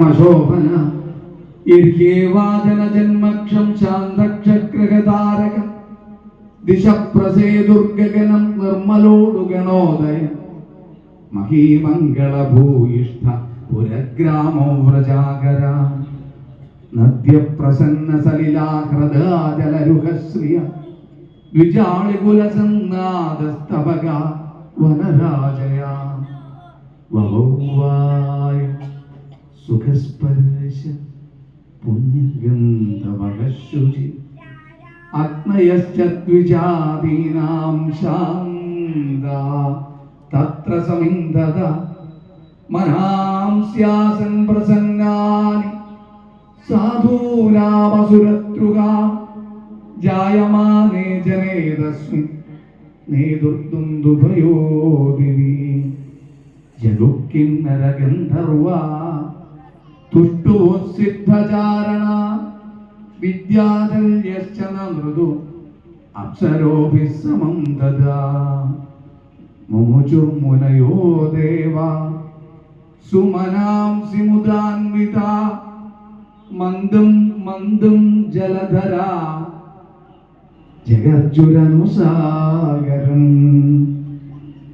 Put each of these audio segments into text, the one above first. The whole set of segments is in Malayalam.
ശോഭന ഇർഹ്യേവാചന ജന്മക്ഷം ശാന്തക്ഷഗ്രഹതാരകം. ദിശപ്രസേദുർഗഗനം നിർമ്മലോടുഗണോദയം. മഹീമംഗളഭൂയിഷ്ഠ പുരഗ്രാമോ വ്രജാകര നദ്യപ്രസന്ന സലിലാഹൃദാജലരുഹശ്രിയ ദ്വിജാളികുലസന്നാദസ്തവക വനരാജയാ. വഹൗവായ സുഖസ്പർശ പുണ്യഗന്ധവകശുചി അഗ്നയശ്ച ദ്വിജാതീനാം ശാന്ത. തത്ര സമിന്ധത മനാംസ്യാസൻ പ്രസന്നാനി. സാധൂനാമസുരത്രുകാ ജായമാനേ ജനേതസ്മിൻ നേതുർദുന്ദുഭയോ ദിവി ജഗുക്കിന്നരഗന്ധർവ തുഷ്ടോസിദ്ധചാരണ സിദ്ധചാരണ ന മൃദു അപ്സരോഭിः സമം ദദാ. മുമുചുർമുനയോ ദേവ സുമനാംസി മുദാന്വിത മന്ദം മന്ദം ജലധര. ജഗർജുരനുസാഗരം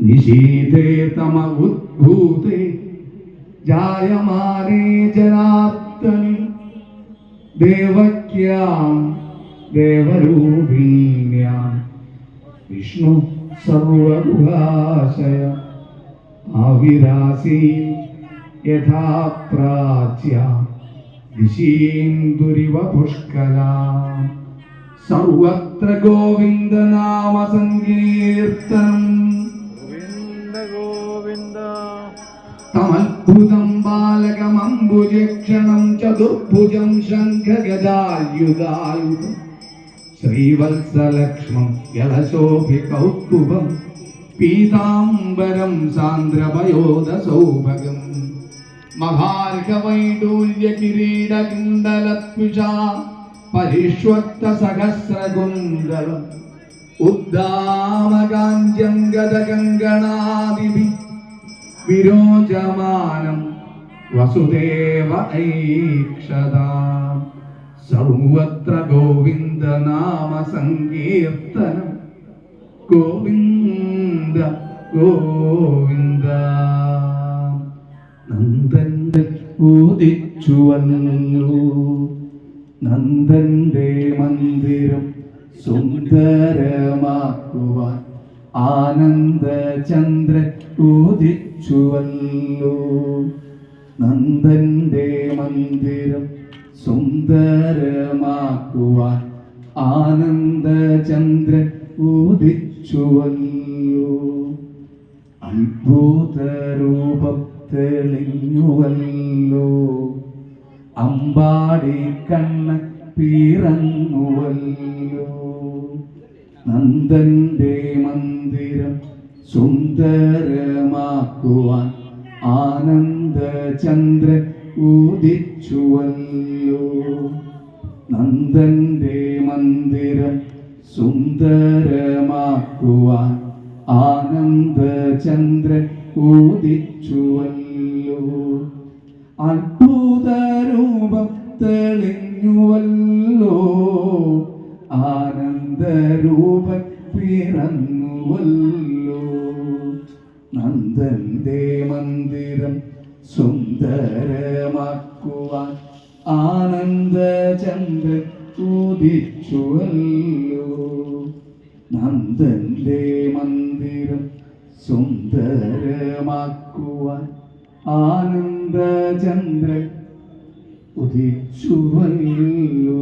നിശീതേ തമ ഉദ്ഭൂതേ ജായമാനേ ജനാർദ്ദനി ദേവക്യാം ദേവരൂപിണ്യാം. വിഷ്ണു സർവഗുഹാശയ ആവിരാസീ യഥാ പ്രാച്യ ദിശീന്ദുരിവ പുഷ്കലാ സർവത്ര ഗോവിന്ദനാമ സങ്കീർത്തനം ഗോവിന്ദ തമത്ഭുതം ബാലകമംബുജക്ഷണം ചതുർഭുജം ശംഖഗദായുധായുധം ശ്രീവത്സലക്ഷ്മം യലശോഭി കൗസ്തുഭം പീതാംബരം സാന്ദ്രപയോദസൗഭഗം മഹാർഘവൈഡൂല്യകിരീടകുണ്ടലത്വിഷാ പരിഷ്വക്ത സഹസ്രകുണ്ടലം ഉദ്ദാമകാഞ്ചം ഗതകങ്കണാദിഭി വിരോചമാനം വസുദേവ ഐക്ഷത. സർവത്ര ഗോവിന്ദ നാമ സങ്കീർത്തനം. ഗോവിന്ദ ഗോവിന്ദ. നന്ദന്റെ ഉദിച്ചുവല്ലോ നന്ദന്റെ മന്ദിരം സുന്ദരമാക്കുവാൻ ആനന്ദചന്ദ്ര ഉദിച്ചുവല്ലോ നന്ദന്റെ മന്ദിരം സുന്ദരമാക്കുവാൻ ആനന്ദചന്ദ്ര ഉദിച്ചുവല്ലോ അത്ഭുതരൂപം തെളിഞ്ഞുവല്ലോ അമ്പാടി കണ്ണ പീറങ്ങുവല്ലോ നന്ദന്റെ മന്ദിരം സുന്ദരമാക്കുവാൻ ആനന്ദചന്ദ്ര ഉദിച്ചുവല്ലോ നന്ദന്റെ മന്ദിരം സുന്ദരമാക്കുവാൻ ആനന്ദചന്ദ്ര ഉദിച്ചുവല്ലോ അത്ഭുതരൂപം തെളിഞ്ഞുവല്ലോ നന്ദന്റെ മന്ദിരം സുന്ദരമാക്കുവാൻ ആനന്ദചന്ദ്രൻ ഉദിച്ചുവല്ലോ. നന്ദന്റെ മന്ദിരം സുന്ദരമാക്കുവാൻ ആനന്ദചന്ദ്രൻ ഉദിച്ചുവല്ലോ.